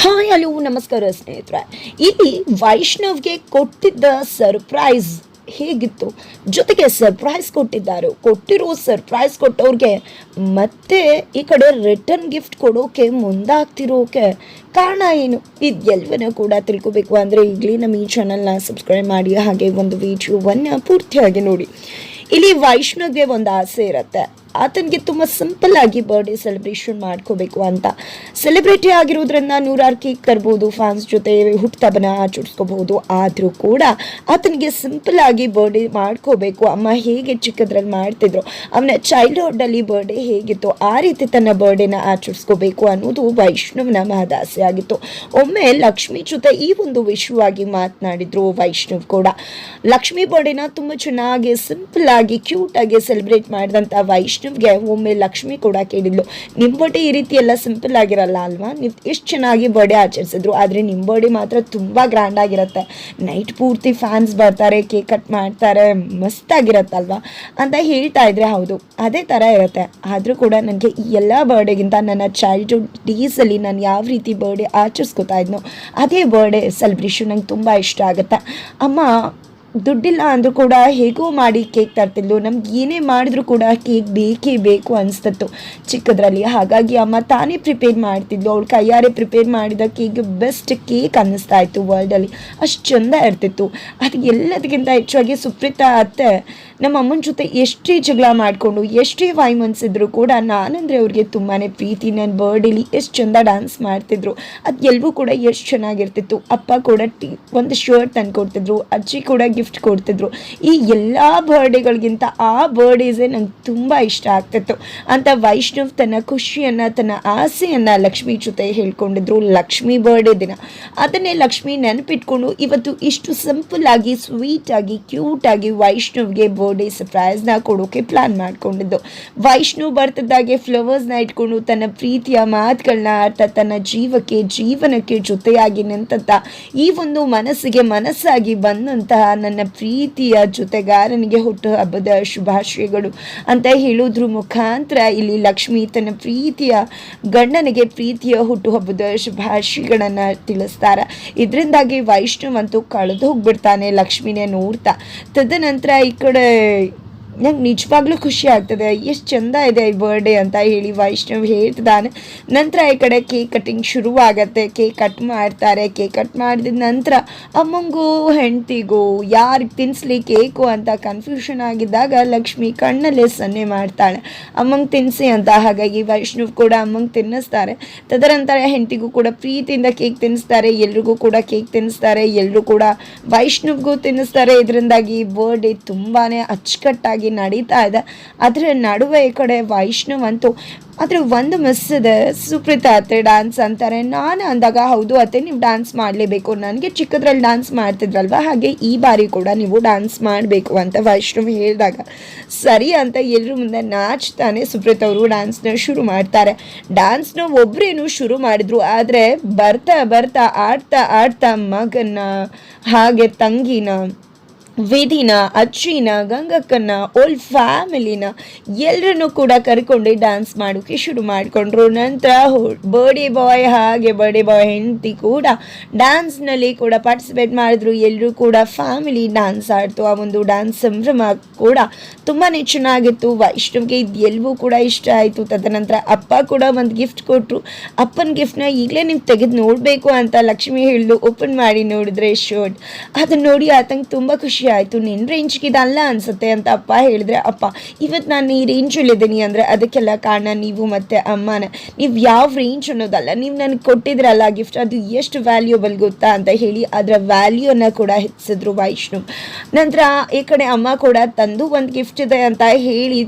Hi, hello, ನಮಸ್ಕಾರ ಸ್ನೇಹಿತರೆ. ಇಲ್ಲಿ ವೈಷ್ಣವ್ಗೆ ಕೊಟ್ಟಿದ್ದ ಸರ್ಪ್ರೈಸ್ ಹೇಗಿತ್ತು? ಜೊತೆಗೆ ಸರ್ಪ್ರೈಸ್ ಕೊಟ್ಟಿದ್ದಾರೆ. ಕೊಟ್ಟಿರೋ ಸರ್ಪ್ರೈಸ್ ಕೊಟ್ಟವ್ರಿಗೆ ಮತ್ತೆ ಈ ಕಡೆ ರಿಟರ್ನ್ ಗಿಫ್ಟ್ ಕೊಡೋಕೆ ಮುಂದಾಗ್ತಿರೋಕೆ ಕಾರಣ ಏನು? ಇದೆಲ್ಲವನ್ನೂ ಕೂಡ ತಿಳ್ಕೊಬೇಕು. ಅಂದರೆ ಈಗಲೇ ನಮ್ಮ ಈ ಚಾನಲ್ನ ಸಬ್ಸ್ಕ್ರೈಬ್ ಮಾಡಿ, ಹಾಗೆ ಒಂದು ವಿಡಿಯೋವನ್ನು ಪೂರ್ತಿಯಾಗಿ ನೋಡಿ. ಇಲ್ಲಿ ವೈಷ್ಣವ್ಗೆ ಒಂದು ಆಸೆ ಇರುತ್ತೆ. ಆತನಿಗೆ ತುಂಬ ಸಿಂಪಲ್ ಆಗಿ ಬರ್ಡೇ ಸೆಲೆಬ್ರೇಷನ್ ಮಾಡ್ಕೋಬೇಕು ಅಂತ. ಸೆಲೆಬ್ರಿಟಿ ಆಗಿರೋದ್ರಿಂದ ನೂರಾರು ಕೇಕ್ ತರ್ಬೋದು ಫ್ಯಾನ್ಸ್ ಜೊತೆ ಹುಟ್ಟಬನ ಆಚರಿಸ್ಕೋಬಹುದು. ಆದರೂ ಕೂಡ ಆತನಿಗೆ ಸಿಂಪಲ್ ಆಗಿ ಬರ್ಡೇ ಮಾಡ್ಕೋಬೇಕು. ಅಮ್ಮ ಹೇಗೆ ಚಿಕ್ಕದ್ರಲ್ಲಿ ಮಾಡ್ತಿದ್ರು, ಅವನ ಚೈಲ್ಡ್ಹುಡ್ಡಲ್ಲಿ ಬರ್ಡೇ ಹೇಗಿತ್ತು, ಆ ರೀತಿ ತನ್ನ ಬರ್ಡೇನ ಆಚರಿಸ್ಕೋಬೇಕು ಅನ್ನೋದು ವೈಷ್ಣವನ ಮಹದಾಸೆ ಆಗಿತ್ತು. ಒಮ್ಮೆ ಲಕ್ಷ್ಮಿ ಜೊತೆ ಈ ಒಂದು ವಿಷಯವಾಗಿ ಮಾತನಾಡಿದ್ರು ವೈಷ್ಣವ್ ಕೂಡ. ಲಕ್ಷ್ಮಿ ಬರ್ಡೇನ ತುಂಬ ಚೆನ್ನಾಗಿ ಸಿಂಪಲ್ ಆಗಿ ಕ್ಯೂಟ್ ಆಗಿ ಸೆಲೆಬ್ರೇಟ್ ಮಾಡಿದಂಥ ವೈಷ್ಣವ್ಗೆ ಒಮ್ಮೆ ಲಕ್ಷ್ಮಿ ಕೂಡ ಕೇಳಿದ್ಲು. ನಿಮ್ಮ ಈ ರೀತಿ ಎಲ್ಲ ಸಿಂಪಲ್ ಆಗಿರಲ್ಲ ಅಲ್ವಾ? ನೀವು ಎಷ್ಟು ಚೆನ್ನಾಗಿ ಬರ್ಡೇ ಆಚರಿಸಿದ್ರು, ಆದರೆ ನಿಮ್ಮ ಮಾತ್ರ ತುಂಬ ಗ್ರ್ಯಾಂಡ್ ಆಗಿರುತ್ತೆ. ನೈಟ್ ಪೂರ್ತಿ ಫ್ಯಾನ್ಸ್ ಬರ್ತಾರೆ ಕೇಕ್ ಕಟ್ ಮಾಡ್ತಾರೆ ಮಸ್ತಾಗಿರತ್ತಲ್ವಾ ಅಂತ ಹೇಳ್ತಾ ಇದ್ರೆ ಹೌದು, ಅದೇ ಥರ ಇರುತ್ತೆ. ಆದರೂ ಕೂಡ ನನಗೆ ಈ ಎಲ್ಲ ಬರ್ಡೇಗಿಂತ ನನ್ನ ಚೈಲ್ಡ್ಹುಡ್ ಡೇಸಲ್ಲಿ ನಾನು ಯಾವ ರೀತಿ ಬರ್ಡೇ ಆಚರಿಸ್ಕೊತಾ ಇದ್ನೋ, ಅದೇ ಬರ್ಡೇ ಸೆಲೆಬ್ರೇಷನ್ ನಂಗೆ ತುಂಬ ಇಷ್ಟ ಆಗುತ್ತೆ. ಅಮ್ಮ ದುಡ್ಡಿಲ್ಲ ಅಂದರೂ ಕೂಡ ಹೇಗೋ ಮಾಡಿ ಕೇಕ್ ತರ್ತಿದ್ಲು. ನಮ್ಗೆ ಏನೇ ಮಾಡಿದ್ರು ಕೂಡ ಕೇಕ್ ಬೇಕೇ ಬೇಕು ಅನಿಸ್ತಿತ್ತು ಚಿಕ್ಕದ್ರಲ್ಲಿ. ಹಾಗಾಗಿ ಅಮ್ಮ ತಾನೇ ಪ್ರಿಪೇರ್ ಮಾಡ್ತಿದ್ಲು. ಅವಳು ಕೈಯಾರೆ ಪ್ರಿಪೇರ್ ಮಾಡಿದ ಕೇಕ್ ಬೆಸ್ಟ್ ಕೇಕ್ ಅನ್ನಿಸ್ತಾ ಇತ್ತು ವರ್ಲ್ಡಲ್ಲಿ. ಅಷ್ಟು ಚಂದ ಇರ್ತಿತ್ತು. ಅದು ಎಲ್ಲದಕ್ಕಿಂತ ಹೆಚ್ಚಾಗಿ ಸುಪ್ರೀತಾ ಅತ್ತೆ ನಮ್ಮ ಅಮ್ಮನ ಜೊತೆ ಎಷ್ಟೇ ಜಗಳ ಮಾಡಿಕೊಂಡು, ಎಷ್ಟೇ ಮಂತ್ಸ್ ಇದ್ದರೂ ಕೂಡ ನಾನಂದರೆ ಅವ್ರಿಗೆ ತುಂಬಾ ಪ್ರೀತಿ. ನನ್ನ ಬರ್ಡೇಲಿ ಎಷ್ಟು ಚಂದ ಡ್ಯಾನ್ಸ್ ಮಾಡ್ತಿದ್ರು. ಅದು ಎಲ್ಲವೂ ಕೂಡ ಎಷ್ಟು ಚೆನ್ನಾಗಿರ್ತಿತ್ತು. ಅಪ್ಪ ಕೂಡ ಟಿ, ಒಂದು ಶರ್ಟ್ ತಂದು ಕೊಡ್ತಿದ್ರು, ಅಜ್ಜಿ ಕೂಡ ಗಿಫ್ಟ್ ಕೊಡ್ತಿದ್ರು. ಈ ಎಲ್ಲ ಬರ್ಡೇಗಳಿಗಿಂತ ಆ ಬರ್ಡೇಸೇ ನಂಗೆ ತುಂಬ ಇಷ್ಟ ಆಗ್ತಿತ್ತು. ಅಂತ ವೈಷ್ಣವ್ ತನ್ನ ಖುಷಿಯನ್ನು, ತನ್ನ ಆಸೆಯನ್ನು ಲಕ್ಷ್ಮಿ ಜೊತೆ ಹೇಳ್ಕೊಂಡಿದ್ರು ಲಕ್ಷ್ಮಿ ಬರ್ಡೇ ದಿನ. ಅದನ್ನೇ ಲಕ್ಷ್ಮಿ ನೆನಪಿಟ್ಕೊಂಡು ಇವತ್ತು ಇಷ್ಟು ಸಿಂಪಲ್ ಆಗಿ ಸ್ವೀಟ್ ಆಗಿ ವೈಷ್ಣವ್ಗೆ ಸರ್ಪ್ರೈಸ್ನ ಕೊಡೋಕೆ ಪ್ಲಾನ್ ಮಾಡ್ಕೊಂಡಿದ್ದು. ವೈಷ್ಣು ಬರ್ತಿದ್ದಾಗೆ ಫ್ಲವರ್ಸ್ನ ಇಟ್ಕೊಂಡು ತನ್ನ ಪ್ರೀತಿಯ ಮಾತುಗಳನ್ನ ಆಡ್ತಾ ತನ್ನ ಜೀವಕ್ಕೆ, ಜೀವನಕ್ಕೆ ಜೊತೆಯಾಗಿ ನಿಂತಂತ ಈ ಒಂದು ಮನಸ್ಸಿಗೆ ಮನಸ್ಸಾಗಿ ಬಂದಂತಹ ನನ್ನ ಪ್ರೀತಿಯ ಜೊತೆಗಾರನಿಗೆ ಹುಟ್ಟು ಹಬ್ಬದ ಶುಭಾಶಯಗಳು ಅಂತ ಹೇಳೋದ್ರ. ಮುಖಾಂತರ ಇಲ್ಲಿ ಲಕ್ಷ್ಮಿ ತನ್ನ ಪ್ರೀತಿಯ ಗಂಡನಿಗೆ ಪ್ರೀತಿಯ ಹುಟ್ಟುಹಬ್ಬದ ಶುಭಾಶಯಗಳನ್ನು ತಿಳಿಸ್ತಾರ. ಇದರಿಂದಾಗಿ ವೈಷ್ಣವಂತೂ ಕಳೆದು ಹೋಗ್ಬಿಡ್ತಾನೆ ಲಕ್ಷ್ಮಿನೇ ನೋಡ್ತಾ. ತದನಂತರ ಈ ಕಡೆ Yay! ನಂಗೆ ನಿಜವಾಗ್ಲೂ ಖುಷಿ ಆಗ್ತದೆ. ಎಷ್ಟು ಚಂದ ಇದೆ ಈ ಬರ್ಡೇ ಅಂತ ಹೇಳಿ ವೈಷ್ಣವ್ ಹೇಳ್ತಿದ್ದಾನೆ. ನಂತರ ಈ ಕಡೆ ಕೇಕ್ ಕಟ್ಟಿಂಗ್ ಶುರುವಾಗತ್ತೆ. ಕೇಕ್ ಕಟ್ ಮಾಡ್ತಾರೆ. ಕೇಕ್ ಕಟ್ ಮಾಡಿದ ನಂತರ ಅಮ್ಮಂಗೂ ಹೆಂಡತಿಗೂ ಯಾರಿಗೆ ತಿನ್ನಿಸ್ಲಿ ಕೇಕು ಅಂತ ಕನ್ಫ್ಯೂಷನ್ ಆಗಿದ್ದಾಗ ಲಕ್ಷ್ಮಿ ಕಣ್ಣಲ್ಲೇ ಸನ್ನೆ ಮಾಡ್ತಾಳೆ. ಅಮ್ಮಂಗೆ ತಿನ್ನಿಸಿ ಅಂತ ಹಾಗಾಗಿ ವೈಷ್ಣವ್ ಕೂಡ ಅಮ್ಮಂಗೆ ತಿನ್ನಿಸ್ತಾರೆ. ತದನಂತರ ಹೆಂಡತಿಗೂ ಕೂಡ ಪ್ರೀತಿಯಿಂದ ಕೇಕ್ ತಿನ್ನಿಸ್ತಾರೆ ಎಲ್ರಿಗೂ ಕೂಡ ಕೇಕ್ ತಿನ್ನಿಸ್ತಾರೆ ಎಲ್ಲರೂ ಕೂಡ ವೈಷ್ಣವ್ಗೂ ತಿನ್ನಿಸ್ತಾರೆ. ಇದರಿಂದಾಗಿ ಬರ್ಡೇ ತುಂಬಾ ಅಚ್ಚುಕಟ್ಟಾಗಿ ನಡೀತಾ ಇದೆ. ಅದರ ನಡುವೆ ಈ ಕಡೆ ವೈಷ್ಣವ್ ಅಂತೂ ಆದರೆ ಒಂದು ಮಿಸ್ ಇದೆ. ಸುಪ್ರೀತಾ ಅತ್ತೆ ಡ್ಯಾನ್ಸ್ ಅಂತಾರೆ. ನಾನು ಅಂದಾಗ ಹೌದು ಅತ್ತೆ ನೀವು ಡ್ಯಾನ್ಸ್ ಮಾಡಲೇಬೇಕು. ನನಗೆ ಚಿಕ್ಕದ್ರಲ್ಲಿ ಡ್ಯಾನ್ಸ್ ಮಾಡ್ತಿದ್ರಲ್ವ? ಹಾಗೆ ಈ ಬಾರಿ ಕೂಡ ನೀವು ಡ್ಯಾನ್ಸ್ ಮಾಡಬೇಕು ಅಂತ ವೈಷ್ಣವ್ ಹೇಳಿದಾಗ. ಸರಿ ಅಂತ ಎಲ್ಲರೂ ಮುಂದೆ ನಾಚ್ತಾನೆ ಸುಪ್ರೀತ್ ಅವರು ಡ್ಯಾನ್ಸ್ನ ಶುರು ಮಾಡ್ತಾರೆ. ಡ್ಯಾನ್ಸ್ನ ಒಬ್ಬರೇನು ಶುರು ಮಾಡಿದ್ರು. ಆದರೆ ಬರ್ತಾ ಬರ್ತಾ ಆಡ್ತಾ ಆಡ್ತಾ ಮಗನ, ಹಾಗೆ ತಂಗಿನ ವಿಧಿನ, ಅಜ್ಜಿನ, ಗಂಗಕ್ಕನ್ನ ಓಲ್ ಫ್ಯಾಮಿಲಿನ ಎಲ್ಲರನ್ನು ಕೂಡ ಕರ್ಕೊಂಡು ಡ್ಯಾನ್ಸ್ ಮಾಡೋಕ್ಕೆ ಶುರು ಮಾಡಿಕೊಂಡ್ರು. ನಂತರ ಬರ್ಡಿ ಬಾಯ್ ಹಾಗೆ ಬರ್ಡೇ ಬಾಯ್ ಹೆಂಡತಿ ಕೂಡ ಡ್ಯಾನ್ಸ್ನಲ್ಲಿ ಕೂಡ ಪಾರ್ಟಿಸಿಪೇಟ್ ಮಾಡಿದ್ರು. ಎಲ್ಲರೂ ಕೂಡ ಫ್ಯಾಮಿಲಿ ಡ್ಯಾನ್ಸ್ ಆಡ್ತು. ಆ ಒಂದು ಡ್ಯಾನ್ಸ್ ಸಂಭ್ರಮ ಕೂಡ ತುಂಬಾ ಚೆನ್ನಾಗಿತ್ತು. ವೈಷ್ಣವ್ಗೆ ಇದು ಎಲ್ಲವೂ ಕೂಡ ಇಷ್ಟ ಆಯಿತು. ತದನಂತರ ಅಪ್ಪ ಕೂಡ ಒಂದು ಗಿಫ್ಟ್ ಕೊಟ್ಟರು ಅಪ್ಪನ ಗಿಫ್ಟ್ನ ಈಗಲೇ ನೀವು ತೆಗೆದು ನೋಡಬೇಕು ಅಂತ ಲಕ್ಷ್ಮಿ ಹೇಳಿದು ಓಪನ್ ಮಾಡಿ ನೋಡಿದ್ರೆ ಶರ್ಟ್ ಅದನ್ನು ನೋಡಿ ಆತಂಗೆ ತುಂಬ ಖುಷಿ ಆಯಿತು ನಿನ್ನ ರೇಂಜ್ಗೆ ಇದಲ್ಲ ಅನ್ಸುತ್ತೆ ಅಂತ ಅಪ್ಪ ಹೇಳಿದ್ರೆ, ಅಪ್ಪ ಇವತ್ತು ನಾನು ಈ ರೇಂಜಲ್ಲಿದ್ದೀನಿ ಅಂದರೆ ಅದಕ್ಕೆಲ್ಲ ಕಾರಣ ನೀವು ಮತ್ತು ಅಮ್ಮನ. ನೀವು ಯಾವ ರೇಂಜ್ ಅನ್ನೋದಲ್ಲ, ನೀವು ನನಗೆ ಕೊಟ್ಟಿದ್ರಲ್ಲ ಗಿಫ್ಟ್ ಅದು ಎಷ್ಟು ವ್ಯಾಲ್ಯೂಬಲ್ ಗೊತ್ತಾ ಅಂತ ಹೇಳಿ ಅದರ ವ್ಯಾಲ್ಯೂನ ಕೂಡ ಹೆಚ್ಚಿಸಿದ್ರು ವೈಷ್ಣವ್ ನಂತರ ಈ ಕಡೆ ಅಮ್ಮ ಕೂಡ ತಂದು ಒಂದು ಗಿಫ್ಟ್ ಇದೆ ಅಂತ ಹೇಳಿ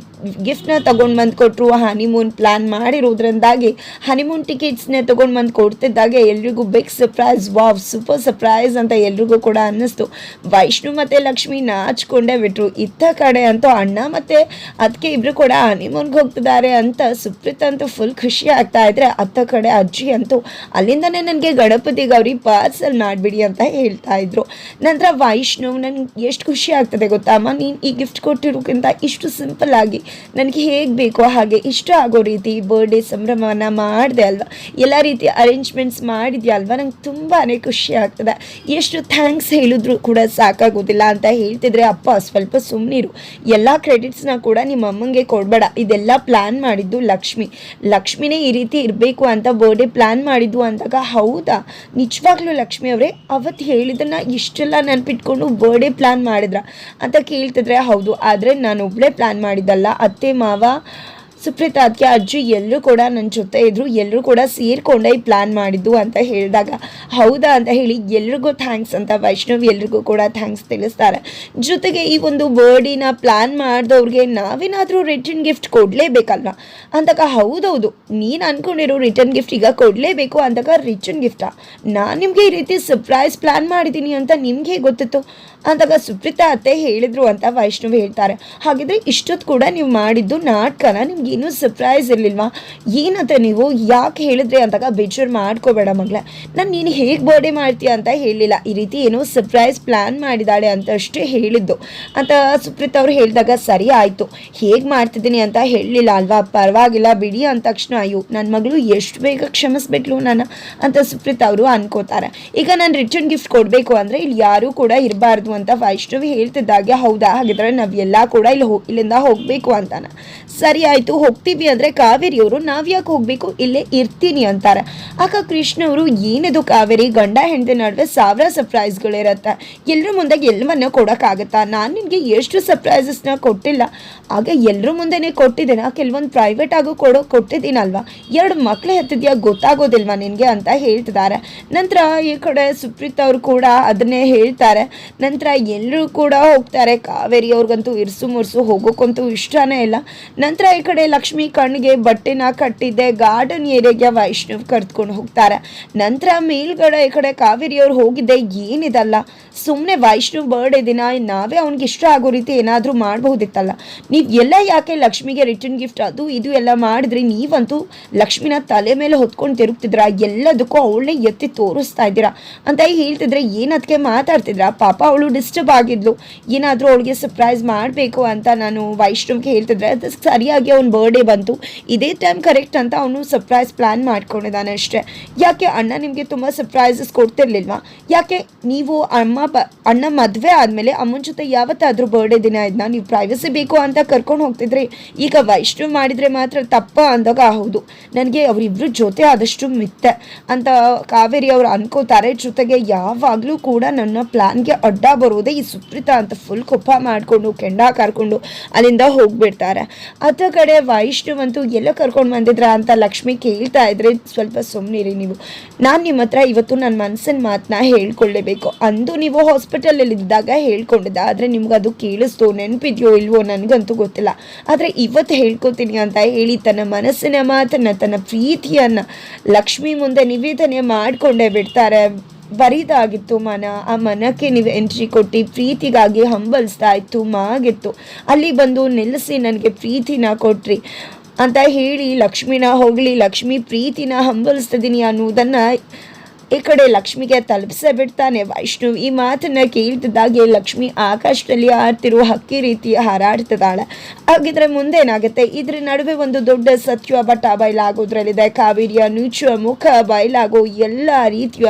ಗಿಫ್ಟ್ನ ತೊಗೊಂಡು ಬಂದು ಕೊಟ್ಟರು ಹನಿಮೂನ್ ಪ್ಲ್ಯಾನ್ ಮಾಡಿರೋದ್ರಿಂದಾಗಿ ಹನಿಮೂನ್ ಟಿಕೆಟ್ಸ್ನ ತೊಗೊಂಡು ಬಂದು ಕೊಡ್ತಿದ್ದಾಗೆ ಎಲ್ರಿಗೂ big surprise wow super surprise ಅಂತ ಎಲ್ರಿಗೂ ಕೂಡ ಅನ್ನಿಸ್ತು. ವೈಷ್ಣು ಮತ್ತು ಲಕ್ಷ್ಮಿ ನಾಚ್ಕೊಂಡೇ ಬಿಟ್ರು. ಇತ್ತ ಕಡೆ ಅಂತೂ ಅಣ್ಣ ಮತ್ತೆ ಅದಕ್ಕೆ ಇಬ್ರು ಕೂಡ ಹನಿಮೂನ್ಗೆ ಹೋಗ್ತಿದ್ದಾರೆ ಅಂತ ಸುಪ್ರೀತ್ ಅಂತೂ ಫುಲ್ ಖುಷಿ ಆಗ್ತಾ ಇದ್ರೆ ಅತ್ತ ಕಡೆ ಅಜ್ಜಿ ಅಂತೂ ಅಲ್ಲಿಂದನೇ ನನಗೆ ಗಣಪತಿ ಗೌರಿ ಪಾರ್ಸಲ್ ಮಾಡಿಬಿಡಿ ಅಂತ ಹೇಳ್ತಾ ಇದ್ರು. ನಂತರ ವೈಷ್ಣವ್ ನನ್ಗೆ ಎಷ್ಟು ಖುಷಿ ಆಗ್ತದೆ ಗೊತ್ತಾ ಅಮ್ಮ ನೀನು ಈ ಗಿಫ್ಟ್ ಕೊಟ್ಟಿರೋಕ್ಕಿಂತ ಇಷ್ಟು ಸಿಂಪಲ್ ಆಗಿ ನನಗೆ ಹೇಗೆ ಬೇಕೋ ಹಾಗೆ ಇಷ್ಟ ಆಗೋ ರೀತಿ ಬರ್ಡೇ ಸಂಭ್ರಮವನ್ನು ಮಾಡಿದೆ ಅಲ್ವಾ? ಎಲ್ಲ ರೀತಿ ಅರೇಂಜ್ಮೆಂಟ್ಸ್ ಮಾಡಿದ್ಯಾ ಅಲ್ವಾ? ನಂಗೆ ತುಂಬಾ ಖುಷಿ ಆಗ್ತದೆ. ಎಷ್ಟು ಥ್ಯಾಂಕ್ಸ್ ಹೇಳಿದ್ರು ಕೂಡ ಸಾಕಾಗೋದಿಲ್ಲ ಅಂತ ಹೇಳ್ತಿದ್ರೆ, ಅಪ್ಪ ಸ್ವಲ್ಪ ಸುಮ್ಮನಿರು ಎಲ್ಲ ಕ್ರೆಡಿಟ್ಸ್ನ ಕೂಡ ನಿಮ್ಮ ಅಮ್ಮಂಗೆ ಕೊಡಬೇಡ. ಇದೆಲ್ಲ ಪ್ಲ್ಯಾನ್ ಮಾಡಿದ್ದು ಲಕ್ಷ್ಮಿ. ಲಕ್ಷ್ಮಿನೇ ಈ ರೀತಿ ಇರಬೇಕು ಅಂತ ಬರ್ಡೇ ಪ್ಲ್ಯಾನ್ ಮಾಡಿದ್ದು ಅಂದಾಗ, ಹೌದಾ? ನಿಜವಾಗ್ಲೂ ಲಕ್ಷ್ಮಿ ಅವರೇ ಅವತ್ತು ಹೇಳಿದನ್ನ ಇಷ್ಟೆಲ್ಲ ನೆನಪಿಟ್ಕೊಂಡು ಬರ್ಡೇ ಪ್ಲ್ಯಾನ್ ಮಾಡಿದ್ರ? ಅಂತ ಕೇಳ್ತಿದ್ರೆ, ಹೌದು. ಆದರೆ ನಾನು ಒಬ್ಬಳೇ ಪ್ಲ್ಯಾನ್ ಮಾಡಿದ್ದಲ್ಲ. ಅತ್ತೆ, ಮಾವ ಸುಪ್ರೀತ ಅದಕ್ಕೆ ಅಜ್ಜಿ ಎಲ್ಲರೂ ಕೂಡ ನನ್ನ ಜೊತೆ ಇದ್ರು, ಎಲ್ಲರೂ ಕೂಡ ಸೇರಿಕೊಂಡೇ ಈ ಪ್ಲ್ಯಾನ್ ಮಾಡಿದ್ದು ಅಂತ ಹೇಳಿದಾಗ, ಹೌದಾ ಅಂತ ಹೇಳಿ ಎಲ್ರಿಗೂ ಥ್ಯಾಂಕ್ಸ್ ಅಂತ ವೈಷ್ಣವ್ ಎಲ್ರಿಗೂ ಕೂಡ ಥ್ಯಾಂಕ್ಸ್ ತಿಳಿಸ್ತಾರೆ. ಜೊತೆಗೆ ಈ ಒಂದು ಬರ್ಡಿನ ಪ್ಲ್ಯಾನ್ ಮಾಡಿದವ್ರಿಗೆ ನಾವೇನಾದರೂ ರಿಟರ್ನ್ ಗಿಫ್ಟ್ ಕೊಡಲೇಬೇಕಲ್ವಾ? ಅಂದಾಗ ಹೌದೌದು, ನೀನು ಅನ್ಕೊಂಡಿರೋ ರಿಟರ್ನ್ ಗಿಫ್ಟ್ ಈಗ ಕೊಡಲೇಬೇಕು ಅಂತಕ ರಿಟರ್ನ್ ಗಿಫ್ಟಾ ನಾನು ನಿಮಗೆ ಈ ರೀತಿ ಸರ್ಪ್ರೈಸ್ ಪ್ಲ್ಯಾನ್ ಮಾಡಿದ್ದೀನಿ ಅಂತ ನಿಮಗೆ ಗೊತ್ತಿತ್ತು? ಅಂದಾಗ ಸುಪ್ರೀತಾ ಅತ್ತೆ ಹೇಳಿದ್ರು ಅಂತ ವೈಷ್ಣವ್ ಹೇಳ್ತಾರೆ. ಹಾಗಿದ್ರೆ ಇಷ್ಟೊತ್ತು ಕೂಡ ನೀವು ಮಾಡಿದ್ದು ನಾಟಕನ ನಿಮ್ಗೆ ಏನೂ ಸರ್ಪ್ರೈಸ್ ಇರಲಿಲ್ವಾ? ಏನಂತ ನೀವು ಯಾಕೆ ಹೇಳಿದ್ರೆ ಅಂತಾಗ ಬೇಜಾರು ಮಾಡ್ಕೋಬೇಡ ಮಗಳ. ನಾನು ನೀನು ಹೇಗೆ ಬರ್ಡೇ ಮಾಡ್ತೀಯ ಅಂತ ಹೇಳಿಲ್ಲ. ಈ ರೀತಿ ಏನೋ ಸರ್ಪ್ರೈಸ್ ಪ್ಲ್ಯಾನ್ ಮಾಡಿದ್ದಾಳೆ ಅಂತ ಅಷ್ಟೇ ಹೇಳಿದ್ದು. ಅಂತ ಸುಪ್ರೀತ್ ಅವ್ರು ಹೇಳಿದಾಗ ಸರಿ ಆಯಿತು. ಹೇಗೆ ಮಾಡ್ತಿದ್ದೀನಿ ಅಂತ ಹೇಳಲಿಲ್ಲ ಅಲ್ವಾ? ಪರವಾಗಿಲ್ಲ ಬಿಡಿ ಅಂದ ತಕ್ಷಣ ಅಯ್ಯೋ ನನ್ನ ಮಗಳು ಎಷ್ಟು ಬೇಗ ಕ್ಷಮಿಸ್ಬಿಟ್ಲು ನಾನು ಅಂತ ಸುಪ್ರೀತ್ ಅವರು ಅನ್ಕೋತಾರೆ. ಈಗ ನಾನು ರಿಟರ್ನ್ ಗಿಫ್ಟ್ ಕೊಡಬೇಕು ಅಂದರೆ ಇಲ್ಲಿ ಯಾರೂ ಕೂಡ ಇರಬಾರ್ದು ಅಂತ ವೈಷ್ಣವಿ ಹೇಳ್ತಿದ್ದಾಗೆ, ಹೌದಾ? ಹಾಗಿದ್ರೆ ನಾವೆಲ್ಲ ಕೂಡ ಇಲ್ಲಿ ಹೋ ಇಲ್ಲಿಂದ ಹೋಗಬೇಕು ಅಂತಾನೆ. ಸರಿ ಆಯಿತು ಹೋಗ್ತೀವಿ ಅಂದರೆ ಕಾವೇರಿಯವರು, ನಾವು ಯಾಕೆ ಹೋಗಬೇಕು? ಇಲ್ಲೇ ಇರ್ತೀನಿ ಅಂತಾರೆ. ಆಗ ಕೃಷ್ಣ ಅವರು ಏನಿದು ಕಾವೇರಿ? ಗಂಡ, ಹೆಂಡತಿ ನಡುವೆ ಸಾವಿರ ಸರ್ಪ್ರೈಸ್ಗಳಿರುತ್ತೆ ಎಲ್ಲರ ಮುಂದೆ ಎಲ್ಲವನ್ನ ಕೊಡೋಕ್ಕಾಗತ್ತಾ? ನಾನು ನಿನಗೆ ಎಷ್ಟು ಸರ್ಪ್ರೈಸಸ್ನ ಕೊಟ್ಟಿಲ್ಲ. ಆಗ ಎಲ್ಲರ ಮುಂದೆನೇ ಕೊಟ್ಟಿದ್ದೇನೆ. ಕೆಲವೊಂದು ಪ್ರೈವೇಟ್ ಆಗೋ ಕೊಡೋ, ಕೊಟ್ಟಿದ್ದೀನಲ್ವಾ? ಎರಡು ಮಕ್ಕಳು ಹತ್ತಿದ್ಯಾ? ಗೊತ್ತಾಗೋದಿಲ್ವಾ ನಿನಗೆ? ಅಂತ ಹೇಳ್ತಿದ್ದಾರೆ. ನಂತರ ಈ ಕಡೆ ಸುಪ್ರೀತ್ ಅವರು ಕೂಡ ಅದನ್ನೇ ಹೇಳ್ತಾರೆ. ನಂತರ ಎಲ್ಲರೂ ಕೂಡ ಹೋಗ್ತಾರೆ. ಕಾವೇರಿ ಅವ್ರಿಗಂತೂ ಇರ್ಸು ಮುರ್ಸು ಹೋಗೋಕ್ಕಂತೂ ಇಷ್ಟನೇ ಇಲ್ಲ. ನಂತರ ಈ ಕಡೆ ಲಕ್ಷ್ಮಿ ಕಣ್ಣಿಗೆ ಬಟ್ಟೆನ ಕಟ್ಟಿದ್ದೆ ಗಾರ್ಡನ್ ಏರಿಯಾಗೆ ವೈಷ್ಣವ್ ಕರ್ತ್ಕೊಂಡು ಹೋಗ್ತಾರೆ. ನಂತರ ಮೇಲ್ಗಡೆ ಈ ಕಡೆ ಕಾವೇರಿ ಅವ್ರು ಹೋಗಿದ್ದೆ, ಏನಿದಲ್ಲ. ಸುಮ್ಮನೆ ವೈಷ್ಣವ್ ಬರ್ಡೇ ದಿನ, ನಾವೇ ಅವ್ನಿಗೆ ಇಷ್ಟ ಆಗೋ ರೀತಿ ಏನಾದರೂ ಮಾಡಬಹುದಿತ್ತಲ್ಲ. ನೀವು ಎಲ್ಲ ಯಾಕೆ ಲಕ್ಷ್ಮಿಗೆ ರಿಟರ್ನ್ ಗಿಫ್ಟ್ ಅದು ಇದು ಎಲ್ಲ ಮಾಡಿದ್ರಿ? ನೀವಂತೂ ಲಕ್ಷ್ಮಿನ ತಲೆ ಮೇಲೆ ಹೊತ್ಕೊಂಡು ತಿರುಗ್ತಿದ್ರ ಎಲ್ಲದಕ್ಕೂ ಅವಳನ್ನೇ ಎತ್ತಿ ತೋರಿಸ್ತಾ ಇದ್ದೀರಾ? ಅಂತ ಹೇಳ್ತಿದ್ರೆ ಏನದಕ್ಕೆ ಮಾತಾಡ್ತಿದ್ರ? ಪಾಪ ಅವಳು ಡಿಸ್ಟರ್ಬ್ ಆಗಿದ್ಲು. ಏನಾದರೂ ಅವಳಿಗೆ ಸರ್ಪ್ರೈಸ್ ಮಾಡಬೇಕು ಅಂತ ನಾನು ವೈಷ್ಣವ್ಗೆ ಹೇಳ್ತಿದ್ರೆ, ಅದು ಸರಿಯಾಗಿ ಅವ್ನ ಬರ್ಡೇ ಬಂತು. ಇದೇ ಟೈಮ್ ಕರೆಕ್ಟ್ ಅಂತ ಅವನು ಸರ್ಪ್ರೈಸ್ ಪ್ಲ್ಯಾನ್ ಮಾಡ್ಕೊಂಡಿದ್ದಾನೆ ಅಷ್ಟೇ. ಯಾಕೆ ಅಣ್ಣ ನಿಮಗೆ ತುಂಬ ಸರ್ಪ್ರೈಸಸ್ ಕೊಡ್ತಿರ್ಲಿಲ್ವಾ? ಯಾಕೆ ನೀವು ಅಮ್ಮ ಬ, ಅಣ್ಣ ಮದುವೆ ಆದಮೇಲೆ ಅಮ್ಮನ ಜೊತೆ ಯಾವತ್ತಾದರೂ ಬರ್ಡೇ ದಿನ ಇದನ್ನ ನೀವು ಪ್ರೈವಸಿ ಬೇಕು ಅಂತ ಕರ್ಕೊಂಡು ಹೋಗ್ತಿದ್ರಿ. ಈಗ ವೈಷ್ಣವ್ ಮಾಡಿದರೆ ಮಾತ್ರ ತಪ್ಪ ಅಂದಾಗ ಹೌದು. ನನಗೆ ಅವರಿಬ್ಬರು ಜೊತೆ ಆದಷ್ಟು ಮಿತ್ತೆ ಅಂತ ಕಾವೇರಿ ಅವರು ಅನ್ಕೋತಾರೆ. ಜೊತೆಗೆ ಯಾವಾಗಲೂ ಕೂಡ ನನ್ನ ಪ್ಲ್ಯಾನ್ಗೆ ಅಡ್ಡ ಬರೋದೇ ಈ ಸುಪ್ರೀತಾ ಅಂತ ಫುಲ್ ಕೊಪ್ಪ ಮಾಡಿಕೊಂಡು ಕೆಂಡ ಕರ್ಕೊಂಡು ಅಲ್ಲಿಂದ ಹೋಗ್ಬಿಡ್ತಾರೆ. ಅದ ಕಡೆ ವೈಷ್ಣವ್ ಅಂತೂ ಎಲ್ಲ ಕರ್ಕೊಂಡು ಬಂದಿದ್ರ ಅಂತ ಲಕ್ಷ್ಮಿ ಕೇಳ್ತಾ ಇದ್ರೆ ಸ್ವಲ್ಪ ಸುಮ್ಮನಿರಿ ನೀವು. ನಾನು ನಿಮ್ಮ ಹತ್ರ ಇವತ್ತು ನನ್ನ ಮನಸ್ಸಿನ ಮಾತನ್ನ ಹೇಳ್ಕೊಳ್ಳೇಬೇಕು ಅಂದು ನೀವು ಹಾಸ್ಪಿಟಲಲ್ಲಿ ಇದ್ದಾಗ ಹೇಳ್ಕೊಂಡಿದ್ದ, ಆದರೆ ನಿಮ್ಗೆ ಅದು ಕೇಳಿಸ್ತು ನೆನಪಿದೆಯೋ ಇಲ್ವೋ ನನಗಂತೂ ಗೊತ್ತಿಲ್ಲ. ಆದರೆ ಇವತ್ತು ಹೇಳ್ಕೊತೀನಿ ಅಂತ ಹೇಳಿ ತನ್ನ ಮನಸ್ಸಿನ ಮಾತನ್ನು, ತನ್ನ ಪ್ರೀತಿಯನ್ನು ಲಕ್ಷ್ಮಿ ಮುಂದೆ ನಿವೇದನೆ ಮಾಡಿಕೊಂಡೇ ಬಿಡ್ತಾರೆ. ಬರೀದಾಗಿತ್ತು ಮನ. ಆ ಮನಕ್ಕೆ ನೀವು ಎಂಟ್ರಿ ಕೊಟ್ಟು ಪ್ರೀತಿಗಾಗಿ ಹಂಬಲಿಸ್ತಾ ಇತ್ತು, ಮಾಗಿತ್ತು. ಅಲ್ಲಿ ಬಂದು ನಿಲ್ಲಿಸಿ ನನಗೆ ಪ್ರೀತಿನ ಕೊಟ್ರಿ. ಅಂತ ಹೇಳಿ ಲಕ್ಷ್ಮಿನ ಹೋಗಲಿ, ಲಕ್ಷ್ಮಿ ಪ್ರೀತಿನ ಹಂಬಲಿಸ್ತಿದ್ದೀನಿ ಅನ್ನೋದನ್ನು ಈ ಕಡೆ ಲಕ್ಷ್ಮಿಗೆ ತಲುಪಿಸೇ ಬಿಡ್ತಾನೆ. ವೈಷ್ಣವ್ ಈ ಮಾತನ್ನ ಕೇಳ್ತಿದ್ದಾಗೆ ಲಕ್ಷ್ಮಿ ಆಕಾಶದಲ್ಲಿ ಆಡ್ತಿರುವ ಹಕ್ಕಿ ರೀತಿ ಹಾರಾಡ್ತಿದ್ದಾಳೆ. ಹಾಗಿದ್ರೆ ಮುಂದೇನಾಗುತ್ತೆ? ಇದ್ರ ನಡುವೆ ಒಂದು ದೊಡ್ಡ ಸತ್ಯ ಬಟ್ಟ ಬಯಲಾಗೋದ್ರಲ್ಲಿದೆ. ಕಾವೇರಿಯ ನುಚ್ಚುವ ಮುಖ ಬಯಲಾಗೋ ಎಲ್ಲ ರೀತಿಯ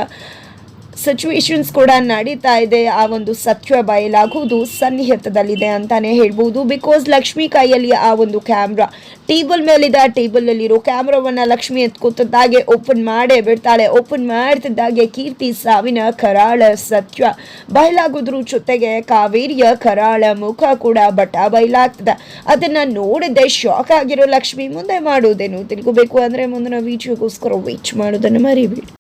ಸಿಚುವೇಶನ್ಸ್ ಕೂಡ ನಡೀತಾ ಇದೆ. ಆ ಒಂದು ಸತ್ಯ ಬಯಲಾಗುವುದು, ಸನ್ನಿಹಿತದಲ್ಲಿದೆ ಅಂತಾನೆ ಹೇಳ್ಬೋದು. ಬಿಕಾಸ್ ಲಕ್ಷ್ಮಿ ಕೈಯಲ್ಲಿ ಆ ಒಂದು ಕ್ಯಾಮ್ರಾ ಟೇಬಲ್ ಮೇಲಿದೆ ಆ ಟೇಬಲಲ್ಲಿರೋ ಕ್ಯಾಮ್ರಾವನ್ನ ಲಕ್ಷ್ಮಿ ಎತ್ಕೊತಿದ್ದಾಗೆ ಓಪನ್ ಮಾಡೇ ಬಿಡ್ತಾಳೆ. ಓಪನ್ ಮಾಡ್ತಿದ್ದಾಗೆ ಕೀರ್ತಿ ಸಾವಿನ ಕರಾಳ ಸತ್ಯ. ಬಯಲಾಗೋದ್ರ ಜೊತೆಗೆ ಕಾವೇರಿಯ ಕರಾಳ ಮುಖ ಕೂಡ ಬಟ ಬಯಲಾಗ್ತದೆ. ಅದನ್ನ ನೋಡಿದ್ದೆ ಶಾಕ್ ಆಗಿರೋ ಲಕ್ಷ್ಮಿ. ಮುಂದೆ ಮಾಡೋದೇನು ತಿಳ್ಕೋಬೇಕು ಅಂದ್ರೆ ಮುಂದಿನ ವೀಡಿಯೋಗೋಸ್ಕರ ವೀಚ್ ಮಾಡೋದನ್ನು ಮರಿಬೇಡಿ.